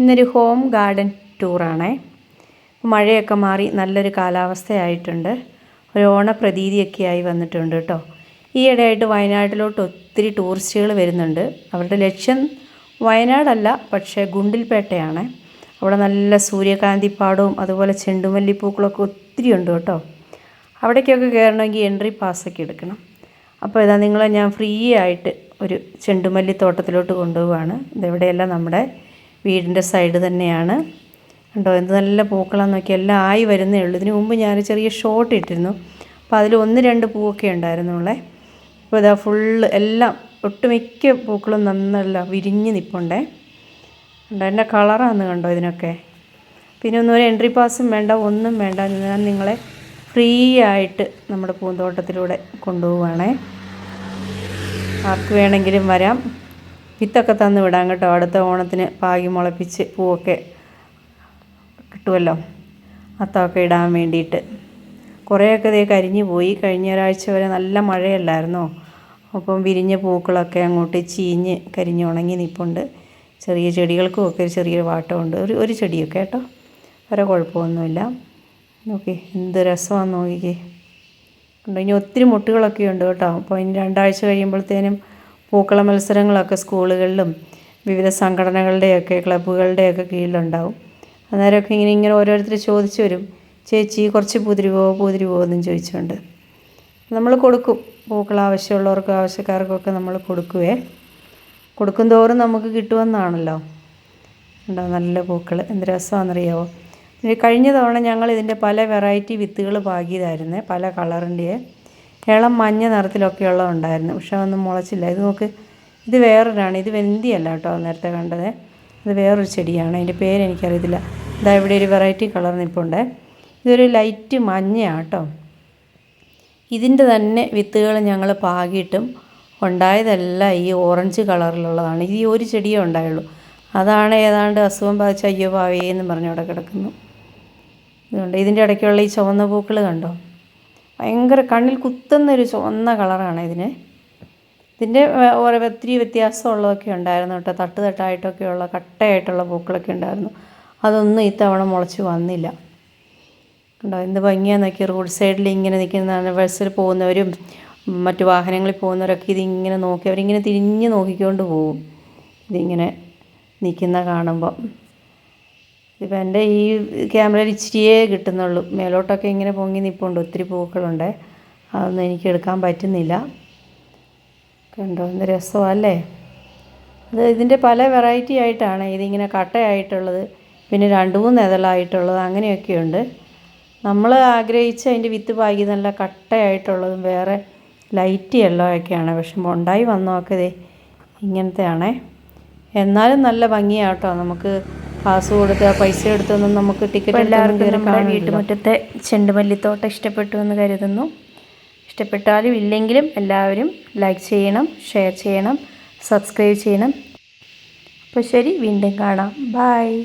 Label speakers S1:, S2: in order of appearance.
S1: ഇന്നൊരു home garden ടൂറാണേ. മഴയൊക്കെ മാറി നല്ലൊരു കാലാവസ്ഥയായിട്ടുണ്ട്. ഒരു ഓണപ്രതീതിയൊക്കെ ആയി വന്നിട്ടുണ്ട് കേട്ടോ. ഈയിടെയായിട്ട് വയനാട്ടിലോട്ട് ഒത്തിരി ടൂറിസ്റ്റുകൾ വരുന്നുണ്ട്. അവരുടെ ലക്ഷ്യം വയനാടല്ല പക്ഷേ ഗുണ്ടിൽപേട്ടയാണ്. അവിടെ നല്ല സൂര്യകാന്തി പാടവും അതുപോലെ ചെണ്ടുമല്ലിപ്പൂക്കളൊക്കെ ഒത്തിരി ഉണ്ട് കേട്ടോ. അവിടേക്കൊക്കെ കയറണമെങ്കിൽ എൻട്രി പാസ്സൊക്കെ എടുക്കണം. അപ്പോൾ ഇതാ നിങ്ങളെ ഞാൻ ഫ്രീ ആയിട്ട് ഒരു ചെണ്ടുമല്ലി തോട്ടത്തിലോട്ട് കൊണ്ടുപോവാണ്. ഇതെവിടെയല്ല നമ്മുടെ വീടിന്റെ സൈഡ് തന്നെയാണ്. കണ്ടോ എന്ത് നല്ല പൂക്കളാന്ന് നോക്കി എല്ലാം ആയി വരുന്നേ ഉള്ളൂ. ഇതിനു മുമ്പ് ഞാൻ ചെറിയ ഷോട്ട് ഇട്ടിരുന്നു. അപ്പോൾ അതിൽ ഒന്ന് രണ്ട് പൂവൊക്കെ ഉണ്ടായിരുന്നുള്ളേ അപ്പോൾ ഇതാ ഫുള്ള് എല്ലാം ഒട്ടുമിക്ക പൂക്കളും നന്നല്ല വിരിഞ്ഞ് നിൽപ്പുണ്ടേ കണ്ടോ എന്റെ കളറാന്ന് കണ്ടോ ഇതിനൊക്കെ. പിന്നെ ഒന്നും ഒരു എൻട്രി പാസും വേണ്ട ഒന്നും വേണ്ട. ഞാൻ നിങ്ങളെ ഫ്രീ ആയിട്ട് നമ്മുടെ പൂന്തോട്ടത്തിലൂടെ കൊണ്ടുപോവുകയാണേ. ആർക്ക് വേണമെങ്കിലും വരാം. വിത്തൊക്കെ തന്ന് വിടാം കേട്ടോ. അടുത്ത ഓണത്തിന് പാകി മുളപ്പിച്ച് പൂവൊക്കെ കിട്ടുമല്ലോ. അത്തമൊക്കെ ഇടാൻ വേണ്ടിയിട്ട്. കുറേയൊക്കെ ഇതേ കരിഞ്ഞു പോയി. കഴിഞ്ഞ ഒരാഴ്ച വരെ നല്ല മഴയല്ലായിരുന്നോ? അപ്പം വിരിഞ്ഞ പൂക്കളൊക്കെ അങ്ങോട്ട് ചീഞ്ഞ് കരിഞ്ഞ് ഉണങ്ങി നിൽപ്പുണ്ട് ചെറിയ ചെടികൾക്കും ഒക്കെ ഒരു ചെറിയൊരു വാട്ടമുണ്ട്. ഒരു ഒരു ചെടിയൊക്കെ കേട്ടോ. വേറെ കുഴപ്പമൊന്നുമില്ല. നോക്കി എന്ത് രസമാണെന്ന് നോക്കിക്കേ. ഉണ്ടെങ്കിൽ ഒത്തിരി മുട്ടുകളൊക്കെ ഉണ്ട് കേട്ടോ. അപ്പോൾ ഇനി രണ്ടാഴ്ച കഴിയുമ്പോഴത്തേനും പൂക്കള മത്സരങ്ങളൊക്കെ സ്കൂളുകളിലും വിവിധ സംഘടനകളുടെയൊക്കെ ക്ലബ്ബുകളുടെയൊക്കെ കീഴിലുണ്ടാവും. അന്നേരമൊക്കെ ഇങ്ങനെ ഇങ്ങനെ ഓരോരുത്തർ ചോദിച്ചു വരും ചേച്ചി കുറച്ച് പൂതിരിവോ പൂതിരിവോ എന്നും ചോദിച്ചുകൊണ്ട്. നമ്മൾ കൊടുക്കും. പൂക്കൾ ആവശ്യമുള്ളവർക്കും ആവശ്യക്കാർക്കൊക്കെ നമ്മൾ കൊടുക്കുവേ. കൊടുക്കും തോറും നമുക്ക് കിട്ടുമെന്നാണല്ലോ. ഉണ്ടോ? നല്ല പൂക്കൾ എന്ത് രസമാണെന്നറിയാവോ? കഴിഞ്ഞ തവണ ഞങ്ങൾ ഇതിന്റെ പല വെറൈറ്റി വിത്തുകൾ പാകിയതായിരുന്നേ പല കളറിന്റെ ഇളം മഞ്ഞ നിറത്തിലൊക്കെയുള്ള ഉണ്ടായിരുന്നു. പക്ഷെ ഒന്നും മുളച്ചില്ല. ഇത് നോക്ക് ഇത് വേറൊരാണ്. ഇത് വെന്തിയല്ല കേട്ടോ നേരത്തെ കണ്ടത്. ഇത് വേറൊരു ചെടിയാണ്. അതിന്റെ പേര് എനിക്കറിയത്തില്ല. ഇതാ ഇവിടെ ഒരു വെറൈറ്റി കളർ നിൽപ്പുണ്ട്. ഇതൊരു ലൈറ്റ് മഞ്ഞയാണ് കേട്ടോ. ഇതിന്റെ തന്നെ വിത്തുകൾ ഞങ്ങൾ പാകിയിട്ടും ഉണ്ടായതെല്ലാം ഈ ഓറഞ്ച് കളറിലുള്ളതാണ്. ഇത് ഈ ഒരു ചെടിയേ ഉണ്ടായുള്ളൂ. അതാണ് ഏതാണ്ട് അസുഖം ബാധിച്ച അയ്യോ പാവേ എന്ന് പറഞ്ഞ് അവിടെ കിടക്കുന്നു. ഇതുകൊണ്ട് ഇതിന്റെ ഇടയ്ക്കുള്ള ഈ ചുവന്ന പൂക്കൾ കണ്ടോ? ഭയങ്കര കണ്ണിൽ കുത്തുന്നൊരു ചുവന്ന കളറാണ് ഇതിന്. ഇതിന്റെ ഓരോ ഒത്തിരി വ്യത്യാസമുള്ളതൊക്കെ ഉണ്ടായിരുന്നു കേട്ടോ. തട്ട് തട്ടായിട്ടൊക്കെയുള്ള കട്ടയായിട്ടുള്ള പൂക്കളൊക്കെ ഉണ്ടായിരുന്നു. അതൊന്നും ഇത്തവണ മുളച്ച് വന്നില്ല. കണ്ടോ എന്ത് ഭംഗിയാന്നൊക്കെ റോഡ് സൈഡിൽ ഇങ്ങനെ നിൽക്കുന്നതാണ്. ബസ്സിൽ പോകുന്നവരും മറ്റു വാഹനങ്ങളിൽ പോകുന്നവരൊക്കെ ഇതിങ്ങനെ നോക്കി അവരിങ്ങനെ തിരിഞ്ഞ് നോക്കിക്കൊണ്ട് പോകും. ഇതിങ്ങനെ നിൽക്കുന്ന കാണുമ്പോൾ ഇപ്പം എന്റെ ഈ ക്യാമറയിൽ ഇച്ചിരിയേ കിട്ടുന്നുള്ളൂ. മേലോട്ടൊക്കെ ഇങ്ങനെ പൊങ്ങി നിൽപ്പുണ്ട് ഒത്തിരി പൂക്കളുണ്ട്. അതൊന്നും എനിക്ക് എടുക്കാൻ പറ്റുന്നില്ല. കണ്ടോ? എന്ത് രസമല്ലേ അത് ഇതിന്റെ പല വെറൈറ്റി ആയിട്ടാണ്. ഇതിങ്ങനെ കട്ടയായിട്ടുള്ളത് പിന്നെ രണ്ട് മൂന്ന് ഇതളായിട്ടുള്ളത് അങ്ങനെയൊക്കെയുണ്ട്. നമ്മൾ ആഗ്രഹിച്ച അതിന്റെ വിത്ത് പാകി നല്ല കട്ടയായിട്ടുള്ളതും വേറെ ലൈറ്റ് യെല്ലോ ഒക്കെയാണ് പക്ഷെ ഉണ്ടായി വന്നോക്കതേ ഇങ്ങനത്തെയാണേ. എന്നാലും നല്ല ഭംഗിയാട്ടോ. നമുക്ക് പാസ് കൊടുത്ത് പൈസ എടുത്തൊന്നും നമുക്ക് ടിക്കറ്റ് എല്ലാവർക്കും നമ്മുടെ വീട്ടുമുറ്റത്തെ ചെണ്ടുമല്ലിത്തോട്ടം ഇഷ്ടപ്പെട്ടു എന്ന് കരുതുന്നു. ഇഷ്ടപ്പെട്ടാലും ഇല്ലെങ്കിലും എല്ലാവരും ലൈക്ക് ചെയ്യണം ഷെയർ ചെയ്യണം സബ്സ്ക്രൈബ് ചെയ്യണം. അപ്പോൾ ശരി വീണ്ടും കാണാം. ബായ്